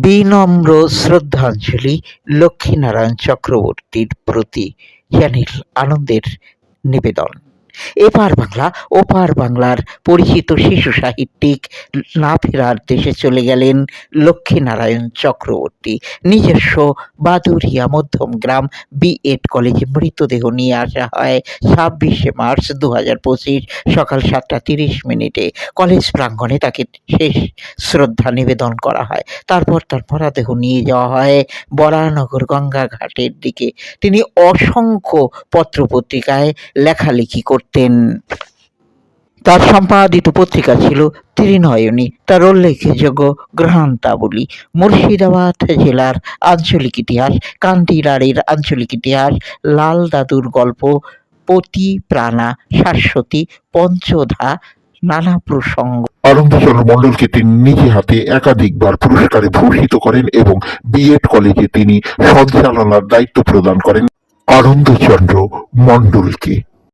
বিনম্র শ্রদ্ধাঞ্জলি লক্ষ্মীনারায়ণ চক্রবর্তীর প্রতি জানিল আনন্দের নিবেদন। এপার বাংলা ওপার বাংলার পরিচিত শিশু সাহিত্যিক না ফেরার দেশে চলে গেলেন লক্ষ্মীনারায়ণ চক্রবর্তী। নিজস্ব বাদুরিয়া মধ্যম গ্রাম বি এড কলেজে মৃতদেহ নিয়ে আসা হয় ছাব্বিশে মার্চ দু হাজার পঁচিশ সকাল সাতটা তিরিশ মিনিটে। কলেজ প্রাঙ্গণে তাকে শেষ শ্রদ্ধা নিবেদন করা হয়। তারপর তার মরাদেহ নিয়ে যাওয়া হয় বরানগর গঙ্গা ঘাটের দিকে। তিনি অসংখ্য পত্রপত্রিকায় লেখালেখি করতেন। তার সম্পাদিত পত্রিকা ছিল ত্রিনয়নী। তার উল্লেখযোগ্য গ্রন্থাবলী মুর্শিদাবাদ জেলার আঞ্চলিক ইতিহাস কান্দিরাড়ির আঞ্চলিক ইতিহাস, লাল দাদুর গল্প, পতি প্রাণা, শাশ্বতী, পঞ্চধা, নানা প্রসঙ্গ। আনন্দচন্দ্র মণ্ডলকে তিনি নিজে হাতে একাধিকবার পুরস্কারে ভূষিত করেন এবং বিএড কলেজে তিনি সঞ্চালনার দায়িত্ব প্রদান করেন। আনন্দচন্দ্র মণ্ডলকে।